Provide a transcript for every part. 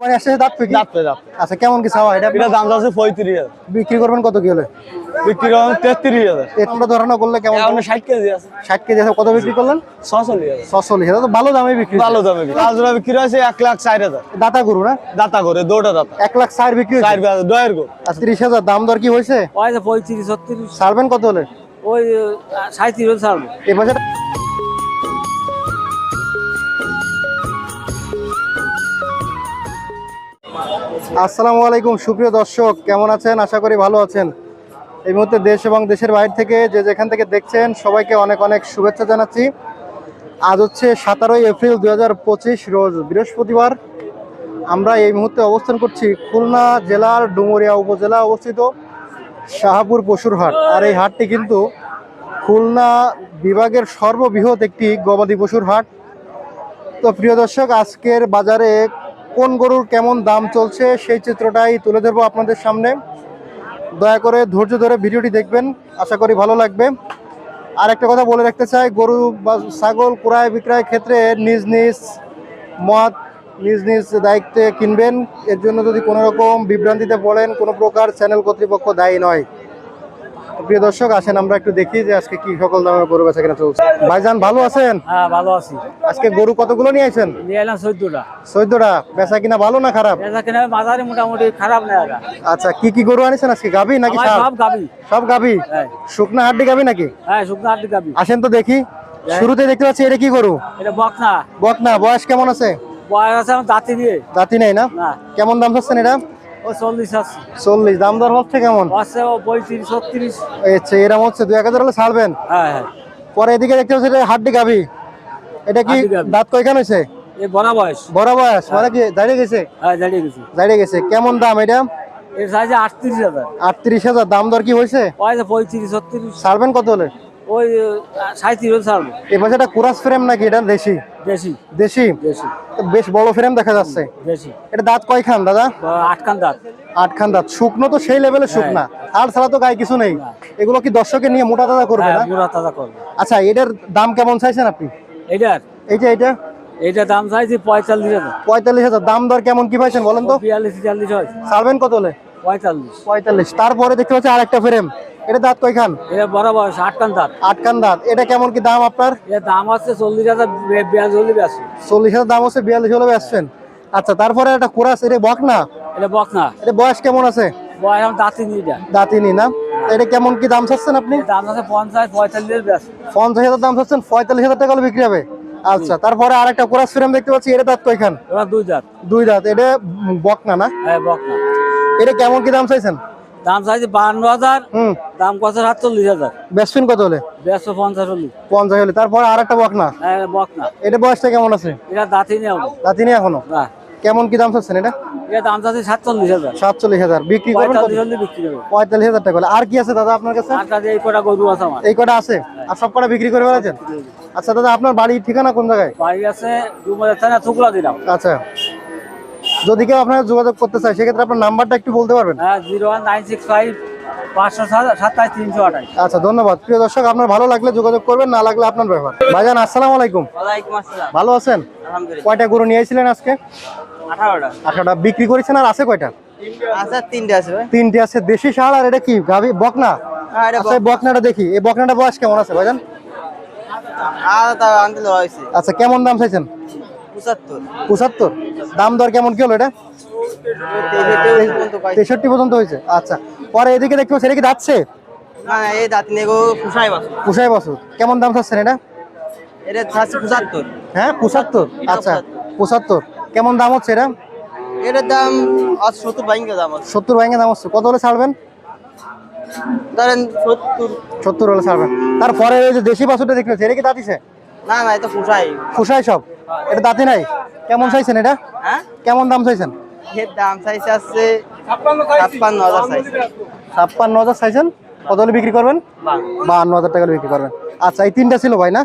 মানে দাঁত পেকি যাচ্ছে আচ্ছা কেমন কি চাওয়া? এটা এটা দাম যাচ্ছে পঁয়ত্রিশ হাজার। বিক্রি করবেন কত কি হলে? বিক্রি করলাম তেত্রিশ হাজার। এটা ধরানো করলে কেমন এখন ষাট কেজি আছে। ষাট কেজি আছে কত বিক্রি করলেন? ছচল্লিশ হাজার। ছচল্লিশ হাজার তো ভালো দামে বিক্রি ভালো দামে বিক্রি। বিক্রি হয়েছে এক লাখ চার হাজার। দাতা গরু না? দাতা করে দুটা দাতা। এক লাখ চার বিক্রি চার দয়ের গো আচ্ছা তিরিশ হাজার দাম দর কি হয়েছে? পঁয়ত্রিশ ছত্রিশ। ছাড়বেন কত হলে? ওই সাঁত্রিশ ছাড়বো। এ বছর আসসালামু আলাইকুম, সুপ্রিয় দর্শক, কেমন আছেন? আশা করি ভালো আছেন। এই মুহূর্তে দেশ এবং দেশের বাইরে থেকে যে যেখান থেকে দেখছেন, সবাইকে অনেক অনেক শুভেচ্ছা জানাচ্ছি। আজ হচ্ছে সতেরোই এপ্রিল দু হাজার পঁচিশ, রোজ বৃহস্পতিবার। আমরা এই মুহূর্তে অবস্থান করছি খুলনা জেলার ডুমুরিয়া উপজেলা অবস্থিত শাহাপুর পশুর হাট। আর এই হাটটি কিন্তু খুলনা বিভাগের সর্ববৃহৎ একটি গবাদি পশুর হাট। তো প্রিয় দর্শক, আজকের বাজারে কোন গরুর কেমন দাম চলছে সেই চিত্রটাই তুলে ধরবো আপনাদের সামনে। দয়া করে ধৈর্য ধরে ভিডিওটি দেখবেন, আশা করি ভালো লাগবে। আর একটা কথা বলে রাখতে চাই, গরু বা ছাগল ক্রয় বিক্রয় ক্ষেত্রে নিজ নিজ মত, নিজ নিজ দায়িত্বে কিনবেন। এর জন্য যদি কোনো রকম বিভ্রান্তিতে পড়েন, কোনো প্রকার চ্যানেল কর্তৃপক্ষ দায়ী নয়। প্রিয় দর্শক আসেন আমরা একটু দেখি যে আজকে কি সকল দামে গরু বেচা কেনা চলছে। ভাইজান ভালো আছেন? হ্যাঁ ভালো আছি। আজকে গরু কতগুলো নিয়ে আইছেন? নিয়ে এলাম চোদ্দটা। চোদ্দটা। বেচা কিনা ভালো না খারাপ? বেচা কিনা বাজারে মোটামুটি খারাপ আগা আচ্ছা কি কি গরু আনিছেন আজকে গাবি নাকি সব গাবি সব গাবি হ্যাঁ। শুকনা হাড্ডি গাবি নাকি? হ্যাঁ শুকনো আটটি গাবি আসেন তো দেখি। শুরুতে দেখতে পাচ্ছি এটা কি গরু? এটা বকনা। বকনা। বয়স কেমন আছে? বয়স আছে দাঁতি দিয়ে। দাঁতি নেই না? না। কেমন দাম চাচ্ছেন এটা? চল্লিশ দাম দর হচ্ছে কেমন? পঁয়ত্রিশ ছত্রিশ। আচ্ছা এরকম হচ্ছে দু এক হাজার হলে ছাড়বেন? হ্যাঁ হ্যাঁ। পরে এদিকে দেখতে পাচ্ছি এটা হাড্ডি গাবি এটা কি গাভী। দাঁত কয়খান হয়েছে? এ বড় বয়স। বড় বয়স মানে কি দাঁড়িয়ে গেছে? হ্যাঁ দাঁড়িয়ে গেছি। দাঁড়িয়ে গেছে। কেমন দাম এটা? এর সাইজে আটত্রিশ হাজার। আটত্রিশ হাজার দাম দর কি হয়েছে? পঁয়ত্রিশ ছত্রিশ। ছাড়বেন কত হলে? ওই সাঁত্রিশ ছাড়বো। এই পাশে এটা কুরাস ফ্রেম নাকি? এটা দেশি? দেশি। বেশি তো বেশ বড় ফ্রেম দেখা যাচ্ছে। বেশি এটা দাঁত দাদা? দাঁত। দাঁত। শুকনো তো সেই লেভেলে শুকনা। আর ছাড়া তো গায়ে কিছু নেই। এগুলো কি দর্শকের নিয়ে মোটা দাদা করবে হ্যাঁ না? তাজা করব। আচ্ছা এটার দাম কেমন চাইছেন আপনি? এটার এইটা? এটা এটা দাম চাইছি পঁয়তাল্লিশ হাজার। পঁয়তাল্লিশ হাজার। দাম দর কেমন কি পাইছেন বলেন তো? বিয়াল্লিশ তিয়াল্লিশ হয়। ছাড়বেন কত হলে? পঁয়তাল্লিশ। পঁয়তাল্লিশ। তারপরে দেখতে পাচ্ছি আর একটা ফ্রেম এটা দাঁত কয়খান? এটা বড় বয়স আটকান দাঁত। আটখান দাঁত। এটা কেমন কি দাম আপনার? এর দাম আছে চল্লিশ হাজার বিয়াল্লিশ হলে বেশি চল্লিশ হাজার দাম হচ্ছে বিয়াল্লিশ হলে বেচছেন। আচ্ছা তারপরে একটা কুরাস এটা বক না? এটা বক না। এটা বয়স কেমন আছে? বয়স দাঁতই নিয়ে যায় দাঁতিনি না? এটা কেমন কি দাম চাচ্ছেন আপনি? দাম আছে পঞ্চাশ পঁয়তাল্লিশ পঞ্চাশ হাজার দাম চাচ্ছেন পঁয়তাল্লিশ হাজার টাকা বিক্রি হবে। আচ্ছা তারপরে আরেকটা কোরাস ফ্রেম দেখতে পাচ্ছি এটা দাঁত কয়খান? দুই দাঁত। দুই দাঁত। এটা বক না না? হ্যাঁ বক না। এটা কেমন কি দাম চাইছেন? দাম চাইছে বাহান্ন হাজার দাম কত সাতচল্লিশ হাজার। কত হলে? পঞ্চাশ হলে। পঞ্চাশ হলে। তারপরে আরেকটা বক না হ্যাঁ বক না এটা বয়সটা কেমন আছে? এটা দাঁতই নেই হবে। দাঁতিনি এখনও? কেমন কি দাম চাচ্ছেন এটা? এটা দাম সাতচল্লিশ হাজার। সাতচল্লিশ হাজার। বিক্রি করবেন পঁয়তাল্লিশ হাজার টাকা আর কি আছে দাদা আপনার কাছে? এই কটা গরু আছে আমার। এই কটা আছে? আর সব কটা বিক্রি করে ফেলেছেন? আচ্ছা দাদা আপনার বাড়ির ঠিকানা কোন জায়গায়? বাড়ি আছে ডুমারের থানা থুকলা দিলাম। আচ্ছা। যদি কেউ আপনার যোগাযোগ করতে চায় সেক্ষেত্রে আপনার নাম্বারটা একটু বলতে পারবেন? হ্যাঁ zero one nine six five পাঁচশো সাতাশ তিনশো আঠাশ। আচ্ছা ধন্যবাদ। প্রিয় দর্শক আপনার ভালো লাগলে যোগাযোগ করবেন না লাগলে আপনার ব্যাপার। ভাইজান আসসালাম আলাইকুম। ভালো আছেন? কয়টা গরু নিয়ে এসেছিলেন আজকে? আঠারোটা। বিক্রি করেছেন আর আছে কয়টা? তিনটে আছে তিনটে আছে। দেশি ষাঁড় আর এটা কি? গাভি বকনা? হ্যাঁ আচ্ছা এই বকনাটা দেখি। এই বকনাটা বয়স কেমন আছে ভাইজান? আচ্ছা কেমন দাম চাইছেন? পঁচাত্তর। পঁচাত্তর? দাম দর কেমন কি হলো এটা? তেষট্টি পর্যন্ত হয়েছে। আচ্ছা পরে এদিকে দেখতে পাচ্ছি এটা কি যাচ্ছে না এই দাঁত নেগো ফুসাই বাস পুষাই বছর। কেমন দাম চাচ্ছেন এটা? এটা থাকছে পঁচাত্তর। হ্যাঁ পঁচাত্তর? আচ্ছা পঁচাত্তর। কেমন দাম হচ্ছে এটা? এটার দাম আজ সত্তর দাম আছে। সত্তর ব্যাঙ্গে দাম হচ্ছে। কত হলে ছাড়বেন? ধরেন সত্তর। সত্তর হলে ছাড়বেন। তারপরে এই যে দেশি বাছুরটা দেখতে পাচ্ছি এটা কি দাঁতিছে না না এটা ফুসাই। ফুসাই সব? এটা দাঁতি নাই? কেমন চাইছেন এটা? হ্যাঁ? কেমন দাম চাইছেন? এর দাম চাইছে আছে ছাপ্পান্ন হাজার চাইছে। ছাপ্পান্ন হাজার চাইছেন? কত হলে বিক্রি করবেন? বাহান্ন হাজার টাকা বিক্রি করবেন। আচ্ছা এই তিনটা ছিল ভাই না?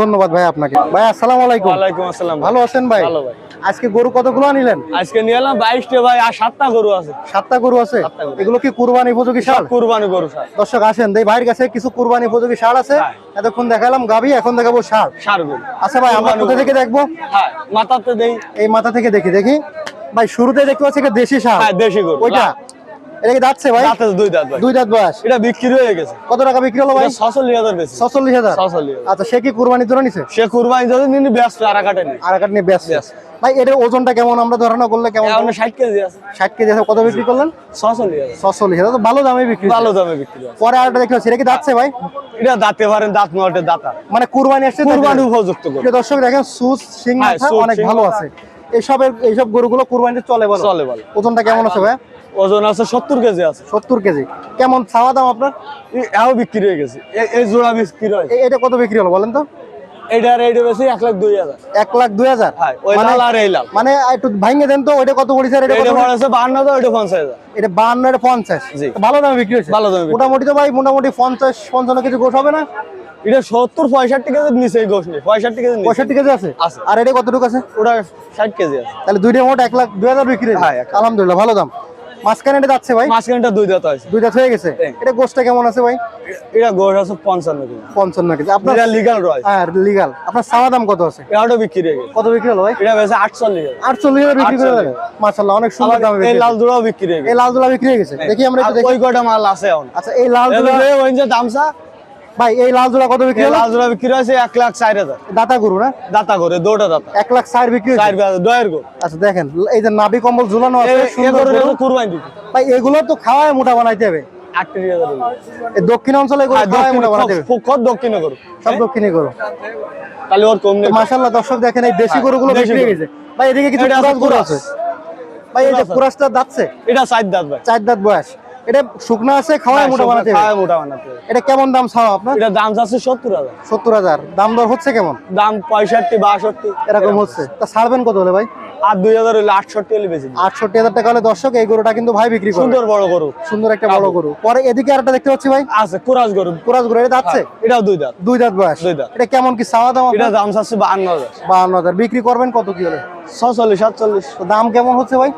ধন্যবাদ ভাই আপনাকে। ভাই আসসালামু আলাইকুম। ওয়ালাইকুম আসসালাম ভালো আছেন ভাই? ভালো ভাই। আজকে গরু কতগুলো আনিলেন? আজকে নিয়ে এলাম বাইশটা ভাই আর সাতটা গরু আছে। সাতটা গরু আছে? এগুলো কি কুরবানি উপযোগী সার? কুরবানি গরু স্যার দর্শক আসেন এই ভাইয়ের কাছে কিছু কুরবানি উপযোগী সার আছে। হ্যাঁ। এতক্ষণ দেখালাম গাভি এখন দেখাবো সার। সার গরু। আচ্ছা ভাই আমরা কোথা থেকে দেখব? হ্যাঁ মাথাতে দেই। এই মাথা থেকে দেখি দেখি। ভাই শুরুতে দেখতে পাচ্ছি একটা দেশি সার। হ্যাঁ দেশি গরু। ওইটা? এটা কি ভাই? দাঁতে দুই দাঁত ভাই। দুই দাঁত বয়স। এটা বিক্রি হয়ে গেছে। কত টাকা বিক্রি হলো ভাই? ছচল্লিশ হাজার বেশি ছচল্লিশ হাজার। ছচল্লিশ হাজার। আচ্ছা সে কি কুরবানির জন্য নিছে? সে নিনি ব্যস্ত নি ব্যস্ত। ভাই এটার ওজনটা কেমন? আমরা ধরানো করলে কেমন এখন ষাট কেজি আছে। ষাট কেজি আছে। কত বিক্রি করলেন? ছচল্লিশ হাজার। ছচল্লিশ হাজার। তো ভালো দামে বিক্রি ভালো দামে বিক্রি পরে আরেকটা পাচ্ছি। এটা কি যাচ্ছে ভাই? এটা দাঁতে পারেন দাঁত নটে দাঁতা। মানে কুরবানি আসছে কুরবানি উপযুক্ত প্রিয় দর্শক দেখেন সুস সিং হ্যাঁ, অনেক ভালো আছে। এইসবের এইসব গরুগুলো কুরবানিতে চলে বলো? চলে ভালো ওজনটা কেমন আছে ভাই ওজন আছে সত্তর কেজি আছে। সত্তর কেজি। কেমন দাম আপনার? এও বিক্রি হয়ে গেছে। এই জোড়া বিক্রি হয়। এটা কত বিক্রি হলো বলেন তো? এটার এইটা বেশি এক লাখ দুই হাজার। এক লাখ দুই হাজার? হ্যাঁ মানে- মানে একটু ভাঙে দেন তো ওইটা কত পড়েছে আর এটা কত এটা পড়েছে? পড়েছে বাহান্ন হাজার ওইটা পঞ্চাশ হাজার। এটা বাহান্ন এটা পঞ্চাশ। ভালো দামে বিক্রি হয়েছে? ভালো দামে মোটামুটি তো ভাই মোটামুটি পঞ্চাশ পঞ্চান্ন কেজি গোস হবে না? এটা সত্তর পঁয়ষট্টি কেজির নিচে এই গোস নেই পঁয়ষট্টি কেজির নিচে। পঁয়ষট্টি কেজি আছে? আছে। আর এটা কতটুকু আছে? ওটা ষাট কেজি আছে। তাহলে দুইটা মোট এক লাখ দুই হাজার বিক্রি। হ্যাঁ, আলহামদুলিল্লাহ ভালো দাম। মাঝখানে এটা যাচ্ছে ভাই? মাঝখানটা দুই দাঁত আছে দুই দাঁত হয়ে গেছে? হ্যাঁ। এটা গোসটা কেমন আছে ভাই? এটা গোস আছে পঞ্চান্ন কেজি। পঞ্চান্ন কেজি। আপনার এটা লিগাল হ্যাঁ লিগাল আপনার চাওয়া দাম কত আছে? এটাও বিক্রি হয়ে গেছে। কত বিক্রি হলো ভাই? এটা বেশি আটচল্লিশ আটচল্লিশ হাজার বিক্রি করে দেবেন মাশাল্লাহ অনেক সুন্দর দামে এই লাল। জোড়াও বিক্রি হয়ে এই গেছে। লাল দুলা বিক্রি হয়ে গেছে? দেখি আমরা একটু দেখি। ওই কটা মাল আছে এখন? আচ্ছা এই লাল এই দুলা ওই যে দামসা ভাই এই লাল দুলা কত বিক্রি লাল জোড়া বিক্রি হয়েছে এক লাখ চার হাজার। দাতা গরু না? দাতা করে দুটা দাতা। এক লাখ চার বিক্রি চার দয়ের গো আচ্ছা দেখেন এই যে নাভি কম্বল ঝুলানো আছে গরু। কুরবানি ভাই এগুলো তো খাওয়ায় মোটা বানাইতে হবে। দক্ষিণ অঞ্চলে দক্ষিণে দক্ষিণে করো সব দক্ষিণে গরু। তাহলে ওর কম নেই। মাশাল্লাহ দর্শক দেখেন এই দেশি হ্যাঁ, গরুগুলো দেশি বিক্রি হয়ে গেছে। ভাই এদিকে কিছু গরু আছে। ভাই এই যে কুরাসটা যাচ্ছে এটা চার দাঁত ভাই। চার দাঁত বয়স। এটা শুকনা আছে খাওয়ায় মোটা বানাতে খাওয়ায় মোটা বানাতে এটা কেমন দাম ছাও আপনার? এটা দাম যাচ্ছে সত্তর হাজার। সত্তর হাজার। দাম দর হচ্ছে কেমন? দাম পঁয়ষট্টি বাষট্টি। এরকম হচ্ছে। তা ছাড়বেন কত হলে ভাই? আর দুই হাজার হলে আটষট্টি হলে বেশি। আটষট্টি হাজার টাকা হলে দর্শক এই গরুটা কিন্তু ভাই বিক্রি করে সুন্দর বড় গরু। সুন্দর একটা বড় গরু। পরে এদিকে আরেকটা দেখতে পাচ্ছি ভাই। আছে কুরাজ গরু। কুরাস গরু এটা যাচ্ছে? এটাও দুই দাঁত। দুই দাঁত বয়স। দুই দাঁত। এটা কেমন কি চাওয়া দাম এটা দাম চাচ্ছে বাহান্ন হাজার। বাহান্ন হাজার। বিক্রি করবেন কত কি হলে? ছচল্লিশ সাতচল্লিশ। দাম কেমন হচ্ছে ভাই?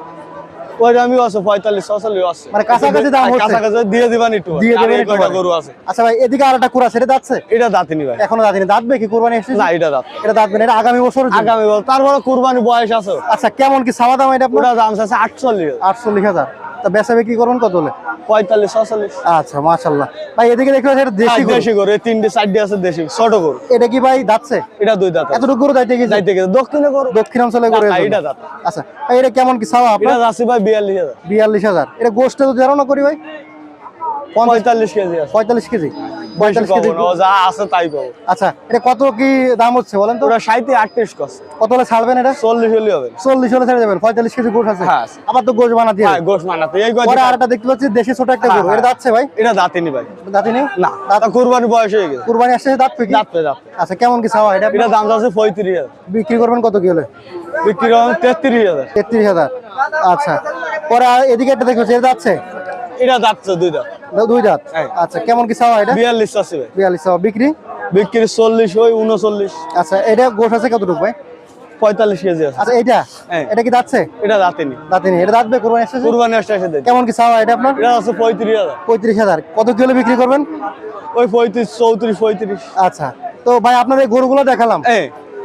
আছে? পঁয়তাল্লিশ ছচল্লিশ আছে। মানে কাছাকাছি দাম হচ্ছে। কাছাকাছি দিয়ে দিবেন একটু। দিয়ে আর দেবেন একটু কয়টা গরু আছে? আচ্ছা ভাই এদিকে আরেকটা কুরাস সেটা এটা দাঁতিনি ভাই। এখনও দাঁতিনি। দাঁতবে কি কুরবানি এসেছে? না এটা দাঁত এটা দাঁতবে এটা আগামী বছর আগামী বছর তারপরে কুরবানি বয়স আছে। আচ্ছা কেমন কি সাদা দাম এটা দাম আছে আটচল্লিশ আটচল্লিশ হাজার। তা বেচা বিক্রি করবেন কত হলে? পঁয়তাল্লিশ ছচল্লিশ আচ্ছা মাশাল্লাহ ভাই এদিকে পাচ্ছি এটা দেশি দেশি গরু এই তিনটে চারটে আছে দেশি ছোট গরু। এটা কি ভাই যাচ্ছে এটা দুই দাঁত। এতটুকু গরু যাইতে গেছে? যাইতে গেছে। দক্ষিণে গরু। দক্ষিণাঞ্চলে গরু এটা দাঁত। আচ্ছা ভাই এটা কেমন কি এটা আপনার? যাচ্ছে ভাই বিয়াল্লিশ হাজার। বিয়াল্লিশ হাজার। এটা গোষ্ঠে ধারণা করি ভাই? পঁয়তাল্লিশ কেজি পঁয়তাল্লিশ কেজি। যা আছে তাই পাবো। আচ্ছা এটা কত কি দাম হচ্ছে বলেন তো? ওটা সাঁইতে আটত্রিশ করছে কত হলে ছাড়বেন এটা? চল্লিশ হলে হবে। চল্লিশ হলে ছেড়ে যাবেন পঁয়তাল্লিশ কেজি গোশ আছে। হ্যাঁ, আবার তো গোশ বানাতে হ্যাঁ গোশ মানাতে এই গজ পরে আরেকটা দেখতে পাচ্ছি দেশি ছোট একটা হ্যাঁ, গরু। এটা যাচ্ছে ভাই? এটা দাঁতিনি ভাই। দাঁতি না দাঁতা কুরবানি বয়স হয়ে গেছে। কুরবানি আসছে দাঁত পেকি আচ্ছা কেমন কি চাওয়া? এটা এটা দাম যাচ্ছে পঁয়ত্রিশ হাজার। বিক্রি করবেন কত কি হলে? বিক্রি হবে তেত্রিশ হাজার। তেত্রিশ হাজার। আচ্ছা পরে এদিকে একটা দেখতে পাচ্ছি এটা যাচ্ছে এটা দুই দাঁত। দুই দাঁত? হ্যাঁ। আচ্ছা কেমন কি চাওয়া এটা? বিয়াল্লিশ আছে বিয়াল্লিশ চাওয়া। বিক্রি? বিক্রি চল্লিশ ওই উনচল্লিশ। আচ্ছা এটা গোশ আছে কতটুকু ভাই? পঁয়তাল্লিশ কেজি আছে। আচ্ছা এটা? হ্যাঁ। এটা কি যাচ্ছে এটা দাঁতিনি দাঁতি এটা দাঁতবে কোরবানি আসছে? কুরবানি আসতে কেমন কি চাওয়া এটা আপনার? এটা আছে পঁয়ত্রিশ হাজার। পঁয়ত্রিশ হাজার। কত কিলো বিক্রি করবেন? ওই পঁয়ত্রিশ চৌত্রিশ পঁয়ত্রিশ। আচ্ছা তো ভাই আপনার এই গরুগুলো দেখালাম।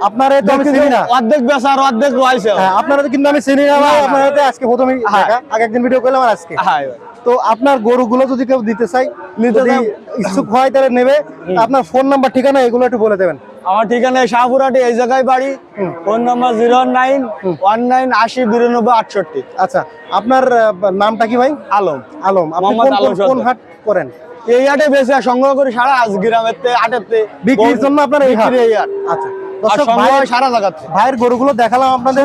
আপনার এই তো আমি চিনি না। অর্ধেক বেচা আর অর্ধেক রয়েছে হ্যাঁ আপনারা কিন্তু আমি চিনি না ভাই আপনার আজকে প্রথমে হ্যাঁ। আগে একদিন ভিডিও করলাম আর আজকে। হ্যাঁ ভাই। তো আপনার গরুগুলো যদি কেউ দিতে চাই নিতে যদি ইচ্ছুক হয় তাহলে নেবে। আপনার ফোন নাম্বার ঠিকানা এগুলো একটু বলে দেবেন। আমার ঠিকানা শাহপুরাটি এই জায়গায় বাড়ি। Phone number zero nine one nine আশি বিরানব্বই আটষট্টি। আচ্ছা আপনার নামটা কি ভাই? আলম। আলম। কোন-। হাট করেন? এই হাটে বেশি সংগ্রহ করি সারা আজ গ্রামের হাটের তে বিক্রির জন্য আপনার এই হাট। আচ্ছা। ভাইয়ের সারা গরুগুলো দেখালাম আপনাদের।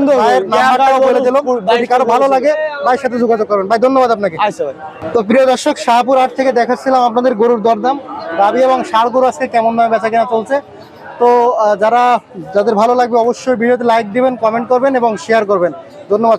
বলে দিলাম। যদি কারও ভালো লাগে ভাইয়ের সাথে যোগাযোগ করবেন ভাই ধন্যবাদ আপনাকে। আচ্ছা ভাই। তো প্রিয় দর্শক শাহপুর হাট থেকে দেখাচ্ছিলাম আপনাদের গরুর দরদাম। দাবি এবং ষাড় গরু আজকে কেমন ভাবে বেচা কেনা চলছে? তো যারা যাদের ভালো লাগবে অবশ্যই ভিডিওতে লাইক দিবেন কমেন্ট করবেন এবং শেয়ার করবেন। ধন্যবাদ।